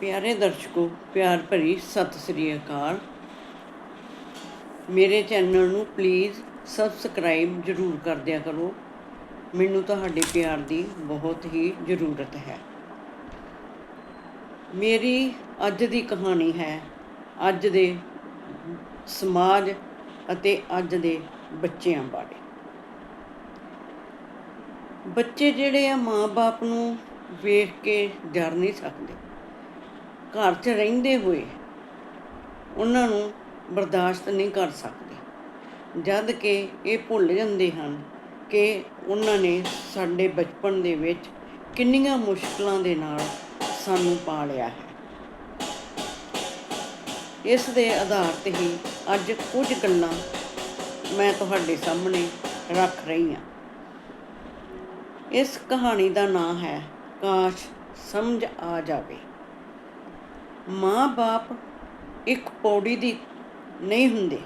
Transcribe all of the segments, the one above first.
ਪਿਆਰੇ ਦਰਸ਼ਕੋ, ਪਿਆਰ ਭਰੀ ਸਤਿ ਸ੍ਰੀ ਅਕਾਲ। ਮੇਰੇ ਚੈਨਲ ਨੂੰ ਪਲੀਜ਼ ਸਬਸਕ੍ਰਾਈਬ ਜ਼ਰੂਰ ਕਰ ਦਿਆ ਕਰੋ। ਮੈਨੂੰ ਤੁਹਾਡੇ ਪਿਆਰ ਦੀ ਬਹੁਤ ਹੀ ਜ਼ਰੂਰਤ ਹੈ। ਮੇਰੀ ਅੱਜ ਦੀ ਕਹਾਣੀ ਹੈ, ਅੱਜ ਦੇ ਸਮਾਜ ਅਤੇ ਅੱਜ ਦੇ ਬੱਚਿਆਂ ਬਾਰੇ। ਬੱਚੇ ਜਿਹੜੇ ਆ, ਮਾਂ-ਬਾਪ ਨੂੰ ਵੇਖ ਕੇ ਡਰ ਨਹੀਂ ਸਕਦੇ। ਘਰ 'ਚ ਰਹਿੰਦੇ ਹੋਏ ਉਹਨਾਂ ਨੂੰ ਬਰਦਾਸ਼ਤ ਨਹੀਂ ਕਰ ਸਕਦੇ। ਜਦ ਕਿ ਇਹ ਭੁੱਲ ਜਾਂਦੇ ਹਨ ਕਿ ਉਹਨਾਂ ਨੇ ਸਾਡੇ ਬਚਪਨ ਦੇ ਵਿੱਚ ਕਿੰਨੀਆਂ ਮੁਸ਼ਕਲਾਂ ਦੇ ਨਾਲ ਸਾਨੂੰ ਪਾਲਿਆ ਹੈ। ਇਸ ਦੇ ਆਧਾਰ ਤੇ ਹੀ ਅੱਜ ਕੁਝ ਗੱਲਾਂ ਮੈਂ ਤੁਹਾਡੇ ਸਾਹਮਣੇ ਰੱਖ ਰਹੀ ਹਾਂ। ਇਸ ਕਹਾਣੀ ਦਾ ਨਾਮ ਹੈ, ਕਾਸ਼ ਸਮਝ ਆ ਜਾਵੇ। ਮਾਂ-ਬਾਪ ਇੱਕ ਪੌੜੀ ਦੀ ਨਹੀਂ ਹੁੰਦੇ,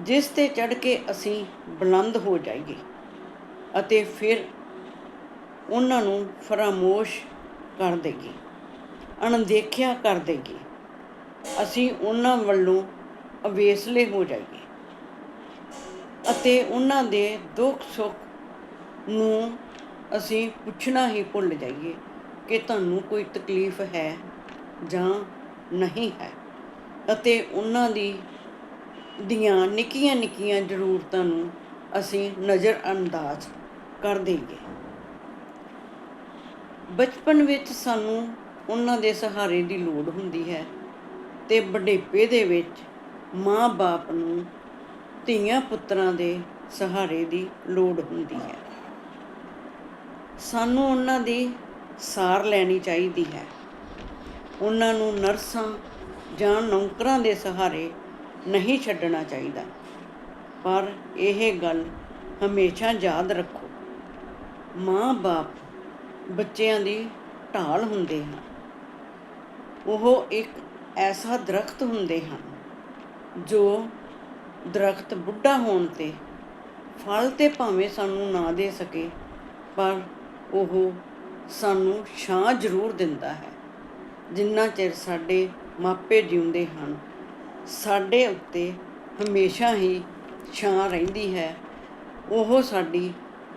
ਜਿਸ ਤੇ ਚੜ ਕੇ ਅਸੀਂ ਬੁਲੰਦ ਹੋ ਜਾਈਏ ਅਤੇ ਫਿਰ ਉਹਨਾਂ ਨੂੰ ਫਰਾਮੋਸ਼ ਕਰ ਦੇਗੀ ਅਣਦੇਖਿਆ ਕਰ ਦੇਗੀ ਅਸੀਂ ਉਹਨਾਂ ਵੱਲੋਂ ਅਵੇਸਲੇ ਹੋ ਜਾਈਏ ਅਤੇ ਉਹਨਾਂ ਦੇ ਦੁੱਖ ਸੁੱਖ ਨੂੰ ਅਸੀਂ ਪੁੱਛਣਾ ਹੀ ਭੁੱਲ ਜਾਈਏ ਕਿ ਤੁਹਾਨੂੰ ਕੋਈ ਤਕਲੀਫ ਹੈ। ਜਾਂ ਨਹੀਂ ਹੈ। ਅਤੇ ਉਹਨਾਂ ਦੀ ਦੀਆਂ ਨਿੱਕੀਆਂ ਨਿੱਕੀਆਂ ਜ਼ਰੂਰਤਾਂ ਨੂੰ ਅਸੀਂ ਨਜ਼ਰ ਅੰਦਾਜ਼ ਕਰ ਦੇਈਏ। ਬਚਪਨ ਵਿੱਚ ਸਾਨੂੰ ਉਹਨਾਂ ਦੇ ਸਹਾਰੇ ਦੀ ਲੋੜ ਹੁੰਦੀ ਹੈ ਤੇ ਬੁਢੇਪੇ ਦੇ ਵਿੱਚ ਮਾਂ-ਬਾਪ ਨੂੰ ਧੀਆਂ ਪੁੱਤਰਾਂ ਦੇ ਸਹਾਰੇ ਦੀ ਲੋੜ ਹੁੰਦੀ ਹੈ। ਸਾਨੂੰ ਉਹਨਾਂ ਦੀ ਸਾਰ ਲੈਣੀ ਚਾਹੀਦੀ ਹੈ। ਉਹਨਾਂ ਨੂੰ ਨਰਸਾਂ ਜਾਂ ਨੌਕਰਾਂ ਦੇ ਸਹਾਰੇ ਨਹੀਂ ਛੱਡਣਾ ਚਾਹੀਦਾ। ਪਰ ਇਹ ਗੱਲ ਹਮੇਸ਼ਾ ਯਾਦ ਰੱਖੋ, ਮਾਂ-ਬਾਪ ਬੱਚਿਆਂ ਦੀ ਢਾਲ ਹੁੰਦੇ ਹਨ। ਉਹ ਇੱਕ ਐਸਾ ਦਰਖਤ ਹੁੰਦੇ ਹਨ ਜੋ ਦਰਖਤ ਬੁੱਢਾ ਹੋਣ ਤੇ ਫਲ ਤੇ ਭਾਵੇਂ ਸਾਨੂੰ ਨਾ ਦੇ ਸਕੇ, ਪਰ ਉਹ ਸਾਨੂੰ ਛਾਂ ਜ਼ਰੂਰ ਦਿੰਦਾ ਹੈ। ਜਿੰਨਾ ਚਿਰ ਸਾਡੇ ਮਾਪੇ ਜਿਉਂਦੇ ਹਨ, ਸਾਡੇ ਉੱਤੇ ਹਮੇਸ਼ਾ ਹੀ ਛਾਂ ਰਹਿੰਦੀ ਹੈ। ਉਹ ਸਾਡੀ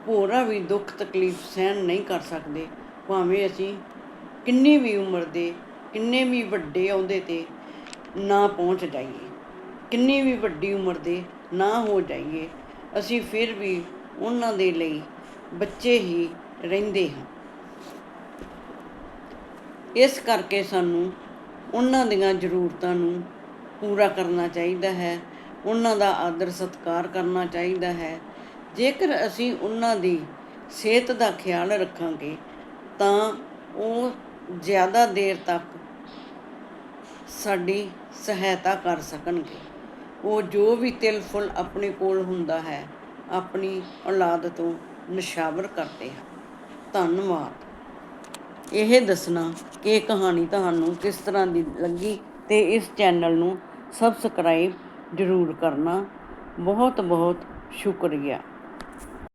ਹੋਰਾਂ ਵੀ ਦੁੱਖ ਤਕਲੀਫ ਸਹਿਣ ਨਹੀਂ ਕਰ ਸਕਦੇ। ਭਾਵੇਂ ਅਸੀਂ ਕਿੰਨੀ ਵੀ ਉਮਰ ਦੇ, ਕਿੰਨੇ ਵੀ ਵੱਡੇ ਆਉਂਦੇ ਤੇ ਨਾ ਪਹੁੰਚ ਜਾਈਏ, ਕਿੰਨੀ ਵੀ ਵੱਡੀ ਉਮਰ ਦੇ ਨਾ ਹੋ ਜਾਈਏ, ਅਸੀਂ ਫਿਰ ਵੀ ਉਹਨਾਂ ਦੇ ਲਈ ਬੱਚੇ ਹੀ ਰਹਿੰਦੇ ਹਾਂ। ਇਸ ਕਰਕੇ ਸਾਨੂੰ ਉਹਨਾਂ ਦੀਆਂ ਜ਼ਰੂਰਤਾਂ ਨੂੰ ਪੂਰਾ ਕਰਨਾ ਚਾਹੀਦਾ ਹੈ, ਉਹਨਾਂ ਦਾ ਆਦਰ ਸਤਿਕਾਰ ਕਰਨਾ ਚਾਹੀਦਾ ਹੈ। ਜੇਕਰ ਅਸੀਂ ਉਹਨਾਂ ਦੀ ਸਿਹਤ ਦਾ ਖਿਆਲ ਰੱਖਾਂਗੇ, ਤਾਂ ਉਹ ਜ਼ਿਆਦਾ ਦੇਰ ਤੱਕ ਸਾਡੀ ਸਹਾਇਤਾ ਕਰ ਸਕਣਗੇ। ਉਹ ਜੋ ਵੀ ਤਿਲ ਫੁੱਲ ਆਪਣੇ ਕੋਲ ਹੁੰਦਾ ਹੈ, ਆਪਣੀ ਔਲਾਦ ਤੋਂ ਨਿਸ਼ਾਵਰ ਕਰਦੇ ਹਨ। ਧੰਨਵਾਦ। ਇਹ ਦੱਸਣਾ ਕਿ ਇਹ ਕਹਾਣੀ ਤੁਹਾਨੂੰ ਕਿਸ ਤਰ੍ਹਾਂ ਦੀ ਲੱਗੀ ਤੇ ਇਸ ਚੈਨਲ ਨੂੰ ਸਬਸਕ੍ਰਾਈਬ ਜ਼ਰੂਰ ਕਰਨਾ। ਬਹੁਤ ਬਹੁਤ ਸ਼ੁਕਰੀਆ।